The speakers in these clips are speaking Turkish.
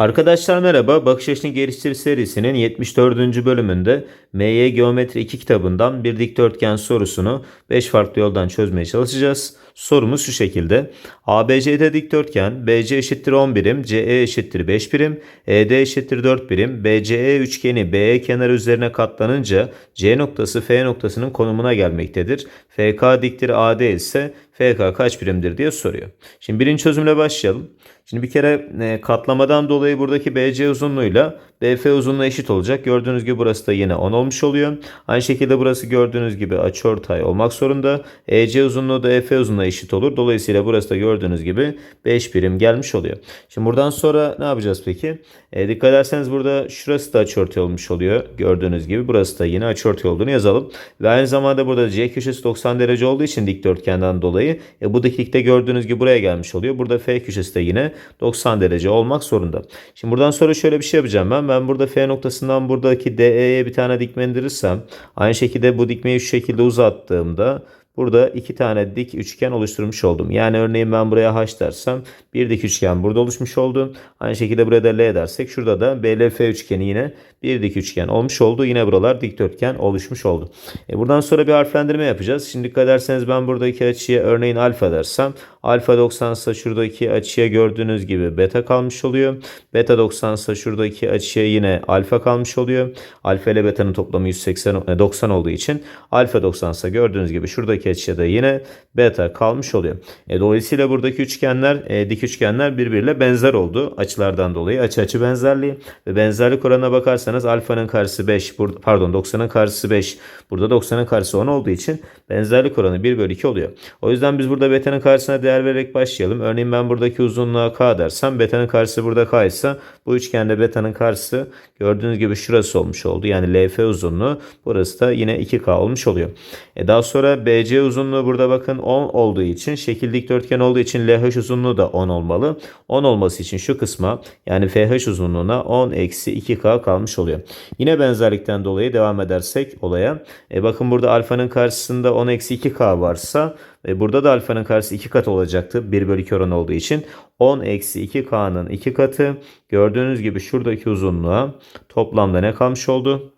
Arkadaşlar merhaba. Bakış açını geliştir serisinin 74. bölümünde MY Geometri 2 kitabından bir dikdörtgen sorusunu 5 farklı yoldan çözmeye çalışacağız. Sorumuz şu şekilde. ABCD dikdörtgen BC eşittir 10 birim, CE eşittir 5 birim, ED eşittir 4 birim, BCE üçgeni BE kenarı üzerine katlanınca C noktası F noktasının konumuna gelmektedir. FK diktir AD ise FK kaç birimdir diye soruyor. Şimdi birinci çözümle başlayalım. Şimdi bir kere e, katlamadan dolayı buradaki BC uzunluğuyla BF uzunluğu eşit olacak. Gördüğünüz gibi burası da yine 10 olmuş oluyor. Aynı şekilde burası gördüğünüz gibi açıortay olmak zorunda. EC uzunluğu da EF uzunluğuna eşit olur. Dolayısıyla burası da gördüğünüz gibi 5 birim gelmiş oluyor. Şimdi buradan sonra ne yapacağız peki? E, dikkat ederseniz burada şurası da açıortay olmuş oluyor. Gördüğünüz gibi burası da yine açıortay olduğunu yazalım. Ve aynı zamanda burada C köşesi 90 derece olduğu için dikdörtgenden dolayı e, bu diklikte gördüğünüz gibi buraya gelmiş oluyor. Burada F köşesi de yine 90 derece olmak zorunda. Şimdi buradan sonra şöyle bir şey yapacağım ben. Ben burada F noktasından buradaki DE'ye bir tane dikme indirirsem aynı şekilde bu dikmeyi şu şekilde uzattığımda Burada iki tane dik üçgen oluşturmuş oldum. Yani örneğin ben buraya H dersem bir dik üçgen burada oluşmuş oldu. Aynı şekilde burada L dersek şurada da BLF üçgeni yine bir dik üçgen olmuş oldu. Yine buralar dikdörtgen oluşmuş oldu. E buradan sonra bir harflendirme yapacağız. Şimdi dikkat ederseniz ben buradaki açıya örneğin alfa dersem alfa 90 ise şuradaki açıya gördüğünüz gibi beta kalmış oluyor. Beta 90 ise şuradaki açıya yine alfa kalmış oluyor. Alfa ile beta'nın toplamı 180 90 olduğu için alfa 90 ise gördüğünüz gibi şuradaki açıya da yine beta kalmış oluyor. E, dolayısıyla buradaki üçgenler e, dik üçgenler birbiriyle benzer oldu açılardan dolayı. Açı açı benzerliği ve benzerlik oranına bakarsanız alfanın karşısı 5 burada, pardon 90'ın karşısı 5 burada 90'ın karşısı 10 olduğu için benzerlik oranı 1 bölü 2 oluyor. O yüzden biz burada beta'nın karşısına değer vererek başlayalım. Örneğin ben buradaki uzunluğa k dersem beta'nın karşısı burada k ise bu üçgende beta'nın karşısı gördüğünüz gibi şurası olmuş oldu. Yani LF uzunluğu burası da yine 2k olmuş oluyor. E daha sonra BC uzunluğu burada bakın 10 olduğu için şekil dikdörtgen olduğu için LH uzunluğu da 10 olmalı. 10 olması için şu kısma yani FH uzunluğuna 10 eksi 2K kalmış oluyor. Yine benzerlikten dolayı devam edersek olaya. E bakın burada alfanın karşısında 10 eksi 2K varsa ve burada da alfanın karşısı 2 kat olacaktı. 1 bölü 2 oran olduğu için 10 eksi 2K'nın 2 katı. Gördüğünüz gibi şuradaki uzunluğa toplamda ne kalmış oldu?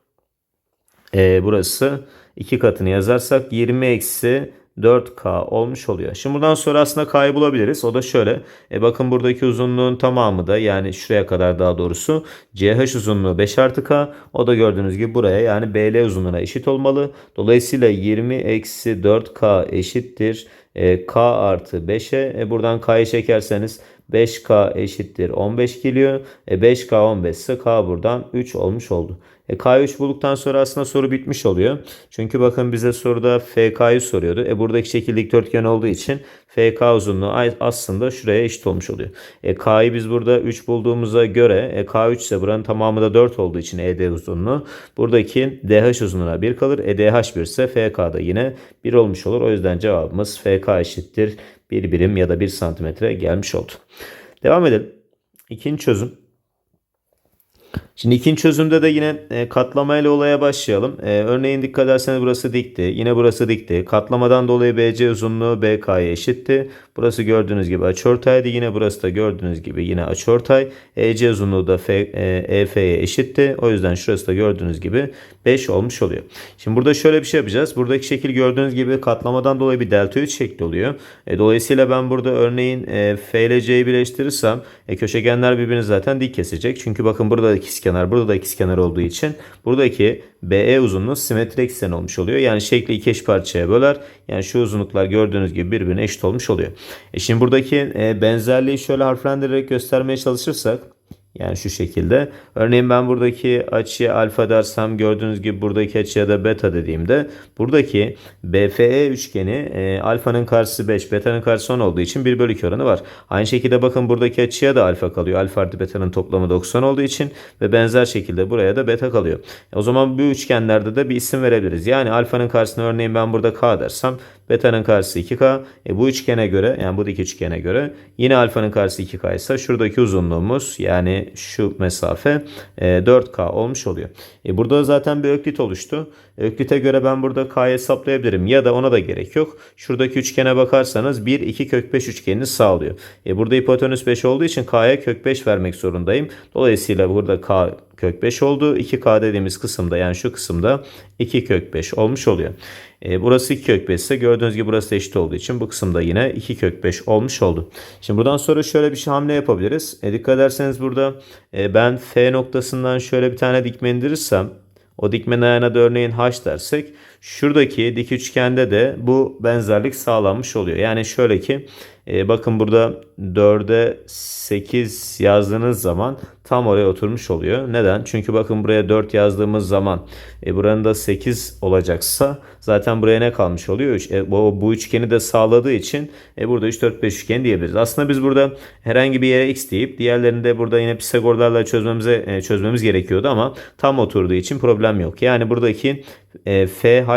E, burası 2 katını yazarsak 20 eksi 4K olmuş oluyor. Şimdi buradan sonra aslında K'yı bulabiliriz. O da şöyle. E bakın buradaki uzunluğun tamamı da yani şuraya kadar daha doğrusu CH uzunluğu 5 artı K. O da gördüğünüz gibi buraya yani BL uzunluğuna eşit olmalı. Dolayısıyla 20 eksi 4K eşittir. E, K artı 5'e. E, buradan K'yı çekerseniz 5K eşittir 15 geliyor. E 5K 15 ise K buradan 3 olmuş oldu. E K3 bulduktan sonra aslında soru bitmiş oluyor. Çünkü bakın bize soruda FK'yı soruyordu. E buradaki şekil dikdörtgen olduğu için FK uzunluğu aslında şuraya eşit olmuş oluyor. E K'yı biz burada 3 bulduğumuza göre e, K3 ise buranın tamamı da 4 olduğu için ED uzunluğu. Buradaki DH uzunluğuna 1 kalır. E DH 1 ise FK da yine 1 olmuş olur. O yüzden cevabımız FK eşittir 1 birim ya da 1 santimetre gelmiş oldu. Devam edelim. İkinci çözüm. Şimdi ikinci çözümde de yine e, katlamayla olaya başlayalım. E, örneğin dikkat ederseniz burası dikti. Yine burası dikti. Katlamadan dolayı BC uzunluğu BK'ya eşitti. Burası gördüğünüz gibi açıortaydı. Yine burası da gördüğünüz gibi yine açıortay. EC uzunluğu da F, e, EF'ye eşitti. O yüzden şurası da gördüğünüz gibi 5 olmuş oluyor. Şimdi burada şöyle bir şey yapacağız. Buradaki şekil gördüğünüz gibi katlamadan dolayı bir delta 3 şekli oluyor. Dolayısıyla ben burada örneğin F ile C'yi birleştirirsem köşegenler birbirini zaten dik kesecek. Çünkü bakın burada ikizkenar, burada da ikizkenar olduğu için buradaki BE uzunluğu simetrik eksen olmuş oluyor. Yani şekli iki eş parçaya böler. Yani şu uzunluklar gördüğünüz gibi birbirine eşit olmuş oluyor. E şimdi buradaki e, benzerliği şöyle harflendirerek göstermeye çalışırsak yani şu şekilde. Örneğin ben buradaki açıya alfa dersem gördüğünüz gibi buradaki açıya da beta dediğimde buradaki BFE üçgeni e, alfanın karşısı 5, beta'nın karşısı 10 olduğu için 1 bölü 2 oranı var. Aynı şekilde bakın buradaki açıya da alfa kalıyor. Alfa artı beta'nın toplamı 90 olduğu için ve benzer şekilde buraya da beta kalıyor. O zaman bu üçgenlerde de bir isim verebiliriz. Yani alfanın karşısına örneğin ben burada k dersem Beta'nın karşısı 2K. E, bu üçgene göre yani bu dik üçgene göre yine alfanın karşısı 2K ise şuradaki uzunluğumuz yani şu mesafe e, 4K olmuş oluyor. E, burada zaten bir öklit oluştu. Öklit'e göre ben burada K'yı hesaplayabilirim ya da ona da gerek yok. Şuradaki üçgene bakarsanız 1, 2 kök 5 üçgenini sağlıyor. E, burada hipotenüs 5 olduğu için K'ya kök 5 vermek zorundayım. Dolayısıyla burada K kök 5 oldu. 2K dediğimiz kısımda yani şu kısımda 2 kök 5 olmuş oluyor. E, burası 2 kök 5 ise gördüğünüz gibi burası eşit olduğu için bu kısımda yine 2 kök 5 olmuş oldu. Şimdi buradan sonra şöyle bir şey hamle yapabiliriz. E, dikkat ederseniz burada e, ben F noktasından şöyle bir tane dikme indirirsem o dikmenin ayağına da örneğin h dersek şuradaki dik üçgende de bu benzerlik sağlanmış oluyor. Yani şöyle ki e, bakın burada 4'e 8 yazdığınız zaman tam oraya oturmuş oluyor. Neden? Çünkü bakın buraya 4 yazdığımız zaman e, buranın da 8 olacaksa zaten buraya ne kalmış oluyor? 3. E, bu, bu üçgeni de sağladığı için e, burada 3, 4, 5 üçgen diyebiliriz. Aslında biz burada herhangi bir yere x deyip diğerlerini de burada yine Pisagorlarla çözmemize e, çözmemiz gerekiyordu ama tam oturduğu için problem yok. Yani buradaki e,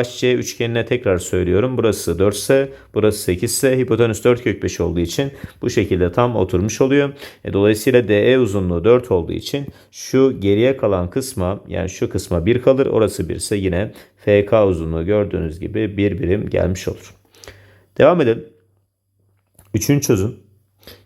FHC üçgenine tekrar söylüyorum. Burası 4 ise burası 8 ise hipotenüs 4 kök 5 olduğu için bu şekilde tam oturmuş oluyor. E, dolayısıyla DE uzunluğu 4 olduğu için şu geriye kalan kısma yani şu kısma 1 kalır. Orası 1 ise yine FK uzunluğu gördüğünüz gibi 1 birim gelmiş olur. Devam edelim. Üçüncü çözüm.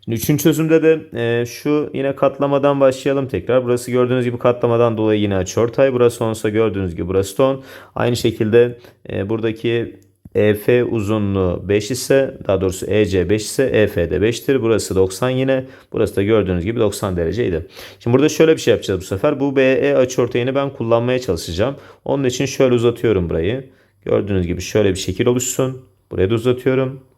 Şimdi üçüncü çözümde de e, şu yine katlamadan başlayalım tekrar. Burası gördüğünüz gibi katlamadan dolayı yine açıortay. Burası onsa gördüğünüz gibi burası ton. Aynı şekilde e, buradaki EF uzunluğu 5 ise daha doğrusu EC 5 ise EF de 5'tir. Burası 90 yine. Burası da gördüğünüz gibi 90 dereceydi. Şimdi burada şöyle bir şey yapacağız bu sefer. Bu BE açıortayını ben kullanmaya çalışacağım. Onun için şöyle uzatıyorum burayı. Gördüğünüz gibi şöyle bir şekil oluşsun. Buraya da uzatıyorum.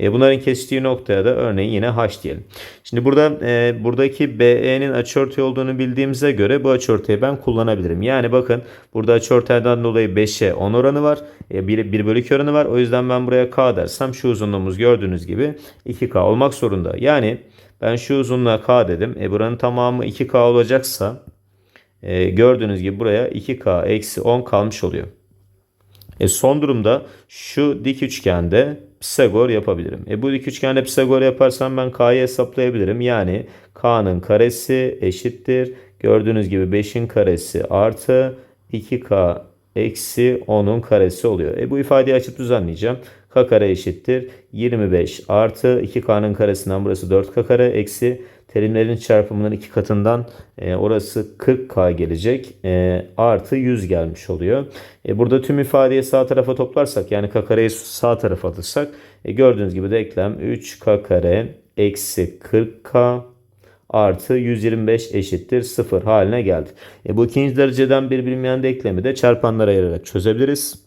E, bunların kesiştiği noktaya da örneğin yine H diyelim. Şimdi burada e, buradaki BE'nin açıortay olduğunu bildiğimize göre bu açıortayı ben kullanabilirim. Yani bakın burada açıortaydan dolayı 5'e 10 oranı var. E, 1, 1 bölü 2 oranı var. O yüzden ben buraya K dersem şu uzunluğumuz gördüğünüz gibi 2K olmak zorunda. Yani ben şu uzunluğa K dedim. E, buranın tamamı 2K olacaksa e, gördüğünüz gibi buraya 2K eksi 10 kalmış oluyor. E, son durumda şu dik üçgende Pisagor yapabilirim. E, bu dik üçgende Pisagor yaparsam ben K'yı hesaplayabilirim. Yani K'nın karesi eşittir. Gördüğünüz gibi 5'in karesi artı 2K eksi 10'un karesi oluyor. E, bu ifadeyi açıp düzenleyeceğim. K kare eşittir. 25 artı 2K'nın karesinden burası 4K kare eksi terimlerin çarpımının iki katından e, orası 40K gelecek. E, artı 100 gelmiş oluyor. E, burada tüm ifadeyi sağ tarafa toplarsak yani K kareyi sağ tarafa alırsak e, gördüğünüz gibi denklem 3K kare eksi 40K artı 125 eşittir 0 haline geldi. E, bu ikinci dereceden bir bilinmeyen denklemi de çarpanlara ayırarak çözebiliriz.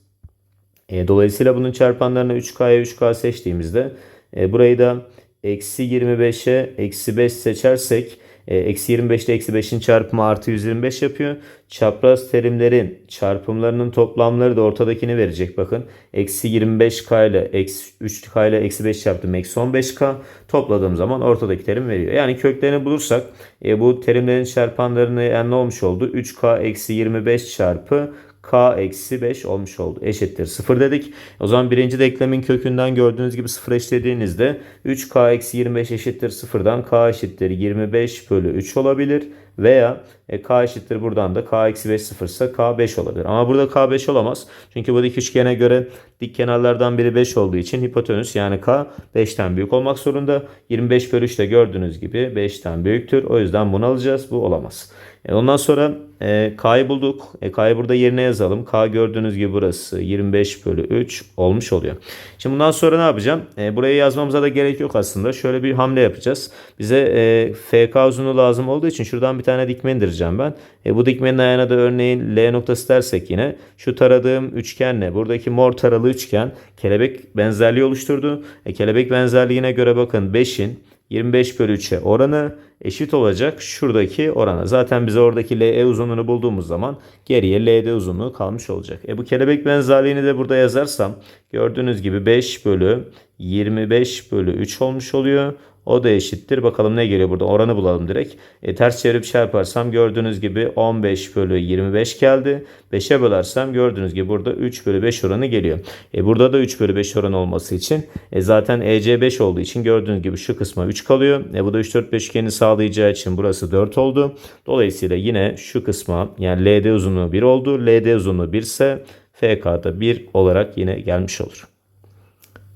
E, dolayısıyla bunun çarpanlarına 3K'ya 3K seçtiğimizde e, burayı da eksi 25'e eksi 5 seçersek e, eksi 25 ile eksi 5'in çarpımı artı 125 yapıyor. Çapraz terimlerin çarpımlarının toplamları da ortadakini verecek. Bakın eksi 25k ile eksi 3k ile eksi 5 çarptım. Eksi 15k topladığım zaman ortadaki terim veriyor. Yani köklerini bulursak e, bu terimlerin çarpanlarını yani ne olmuş oldu? 3k eksi 25 çarpı k eksi 5 olmuş oldu. Eşittir 0 dedik. O zaman birinci denklemin kökünden gördüğünüz gibi 0 eşlediğinizde 3k eksi 25 eşittir 0'dan k eşittir 25 bölü 3 olabilir. Veya e, k eşittir buradan da k eksi 5 0 ise k 5 olabilir. Ama burada k 5 olamaz. Çünkü bu dik üçgene göre dik kenarlardan biri 5 olduğu için hipotenüs yani k 5'ten büyük olmak zorunda. 25 bölü 3 de gördüğünüz gibi 5'ten büyüktür. O yüzden bunu alacağız. Bu olamaz. E, ondan sonra e, K'yı bulduk. E, K'yı burada yerine yazalım. K gördüğünüz gibi burası 25 bölü 3 olmuş oluyor. Şimdi bundan sonra ne yapacağım? E, burayı yazmamıza da gerek yok aslında. Şöyle bir hamle yapacağız. Bize e, FK uzunluğu lazım olduğu için şuradan bir tane dikme indireceğim ben. E, bu dikmenin ayağına da örneğin L noktası dersek yine şu taradığım üçgenle buradaki mor taralı üçgen kelebek benzerliği oluşturdu. E, kelebek benzerliğine göre bakın 5'in 25 bölü 3'e oranı eşit olacak şuradaki orana. Zaten biz oradaki LE uzunluğunu bulduğumuz zaman geriye LD uzunluğu kalmış olacak. E bu kelebek benzerliğini de burada yazarsam gördüğünüz gibi 5 bölü 25 bölü 3 olmuş oluyor. O da eşittir. Bakalım ne geliyor burada. Oranı bulalım direkt. E, ters çevirip çarparsam gördüğünüz gibi 15 bölü 25 geldi. 5'e bölersem gördüğünüz gibi burada 3 bölü 5 oranı geliyor. E, burada da 3 bölü 5 oranı olması için e, zaten EC 5 olduğu için gördüğünüz gibi şu kısma 3 kalıyor. E, bu da 3 4 5 üçgeni sağlayacağı için burası 4 oldu. Dolayısıyla yine şu kısma yani LD uzunluğu 1 oldu. LD uzunluğu 1 ise FK'da 1 olarak yine gelmiş olur.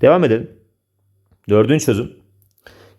Devam edelim. Dördüncü çözüm.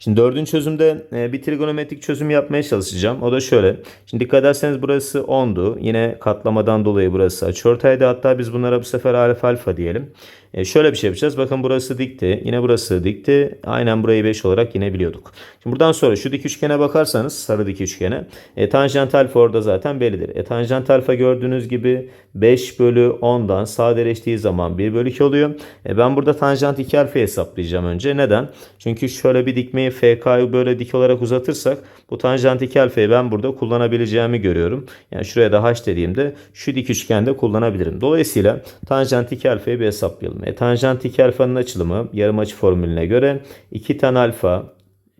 Şimdi dördüncü çözümde e, bir trigonometrik çözüm yapmaya çalışacağım. O da şöyle. Şimdi dikkat ederseniz burası 10'du. Yine katlamadan dolayı burası açıortaydı. Hatta biz bunlara bu sefer alfa alfa diyelim. E, şöyle bir şey yapacağız. Bakın burası dikti. Yine burası dikti. Aynen burayı 5 olarak yine biliyorduk. Şimdi buradan sonra şu dik üçgene bakarsanız sarı dik üçgene. E, tanjant alfa orada zaten bellidir. E, tanjant alfa gördüğünüz gibi 5 bölü 10'dan sadeleştiği zaman 1 bölü 2 oluyor. E, ben burada tanjant 2 alfa hesaplayacağım önce. Neden? Çünkü şöyle bir dikmeyi FK'yı böyle dik olarak uzatırsak bu tanjant 2 alfayı ben burada kullanabileceğimi görüyorum. Yani şuraya da h dediğimde şu dik üçgende kullanabilirim. Dolayısıyla tanjant 2 alfayı bir hesaplayalım. E, tanjant 2 alfanın açılımı yarım açı formülüne göre 2 tan alfa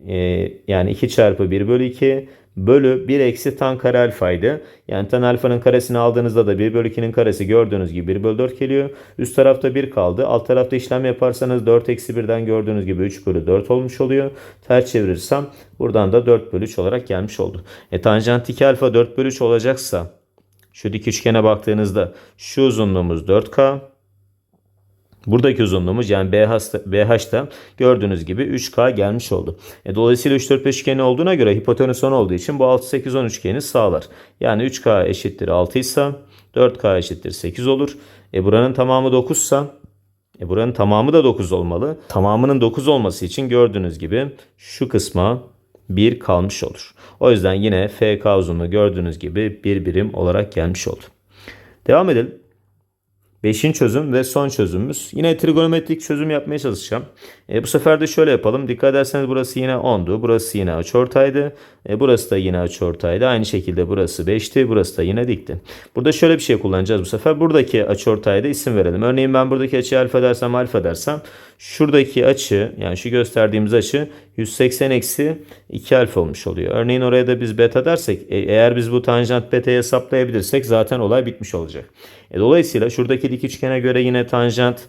e, yani 2 çarpı 1 bölü 2 bölü 1 eksi tan kare alfaydı. Yani tan alfanın karesini aldığınızda da 1 bölü 2'nin karesi gördüğünüz gibi 1 bölü 4 geliyor. Üst tarafta 1 kaldı. Alt tarafta işlem yaparsanız 4 eksi 1'den gördüğünüz gibi 3 bölü 4 olmuş oluyor. Ters çevirirsem buradan da 4 bölü 3 olarak gelmiş oldu. E tanjant 2 alfa 4 bölü 3 olacaksa şu dik üçgene baktığınızda şu uzunluğumuz 4K. Buradaki uzunluğumuz yani BH'da, gördüğünüz gibi 3K gelmiş oldu. E, dolayısıyla 3 4 5 üçgeni olduğuna göre hipotenüs son olduğu için bu 6 8 10 üçgeni sağlar. Yani 3K eşittir 6 ise 4K eşittir 8 olur. E buranın tamamı 9 ise e buranın tamamı da 9 olmalı. Tamamının 9 olması için gördüğünüz gibi şu kısma 1 kalmış olur. O yüzden yine FK uzunluğu gördüğünüz gibi bir birim olarak gelmiş oldu. Devam edelim. Beşinci çözüm ve son çözümümüz. Yine trigonometrik çözüm yapmaya çalışacağım. E, bu sefer de şöyle yapalım. Dikkat ederseniz burası yine 10'du. Burası yine açıortaydı. E, burası da yine açıortaydı. Aynı şekilde burası 5'ti. Burası da yine dikti. Burada şöyle bir şey kullanacağız bu sefer. Buradaki açıortaya da isim verelim. Örneğin ben buradaki açıyı alfa dersem alfa dersem şuradaki açı yani şu gösterdiğimiz açı 180 eksi 2 alfa olmuş oluyor. Örneğin oraya da biz beta dersek e, eğer biz bu tanjant beta'yı hesaplayabilirsek zaten olay bitmiş olacak. E, dolayısıyla şuradaki dik üçgene göre yine tanjant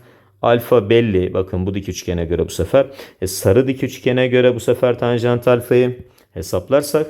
alfa belli. Bakın bu dik üçgene göre bu sefer. E, sarı dik üçgene göre bu sefer tanjant alfayı hesaplarsak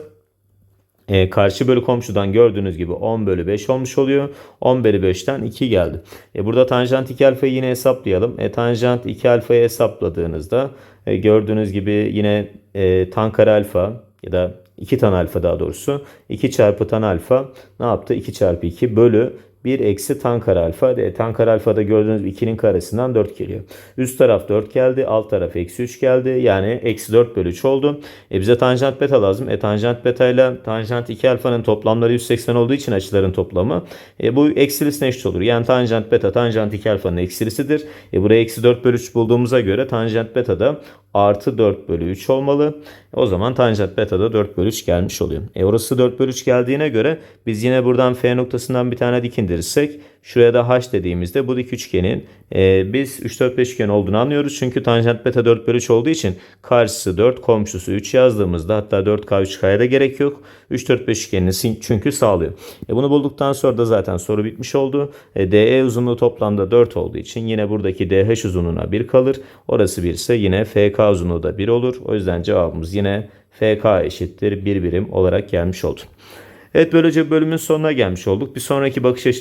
e, karşı bölü komşudan gördüğünüz gibi 10 bölü 5 olmuş oluyor. 10 bölü 5'ten 2 geldi. E, burada tanjant 2 alfayı yine hesaplayalım. E, tanjant 2 alfayı hesapladığınızda e, gördüğünüz gibi yine e, tan kare alfa ya da 2 tan alfa daha doğrusu 2 çarpı tan alfa ne yaptı? 2 çarpı 2 bölü 1 eksi tan kare alfa. E, tan kare alfada gördüğünüz 2'nin karesinden 4 geliyor. Üst taraf 4 geldi. Alt taraf eksi 3 geldi. Yani eksi 4 bölü 3 oldu. E, bize tanjant beta lazım. E, tanjant beta ile tanjant 2 alfanın toplamları 180 olduğu için açıların toplamı. E, bu eksilisine eşit olur. Yani tanjant beta tanjant 2 alfanın eksilisidir. E, buraya eksi 4 bölü 3 bulduğumuza göre tanjant beta da artı 4 bölü 3 olmalı. O zaman tanjant beta da 4 bölü 3 gelmiş oluyor. E orası 4 bölü 3 geldiğine göre biz yine buradan F noktasından bir tane dik indirirsek şuraya da H dediğimizde bu dik üçgenin e, biz 3 4 5 üçgen olduğunu anlıyoruz. Çünkü tanjant beta 4 bölü 3 olduğu için karşısı 4 komşusu 3 yazdığımızda hatta 4K 3K'ya da gerek yok. 3 4 5 üçgenini çünkü sağlıyor. E bunu bulduktan sonra da zaten soru bitmiş oldu. E, DE uzunluğu toplamda 4 olduğu için yine buradaki DH uzunluğuna 1 kalır. Orası 1 ise yine FK uzunluğu da 1 olur. O yüzden cevabımız yine FK eşittir 1 birim olarak gelmiş oldu. Evet böylece bölümün sonuna gelmiş olduk. Bir sonraki bakış açısını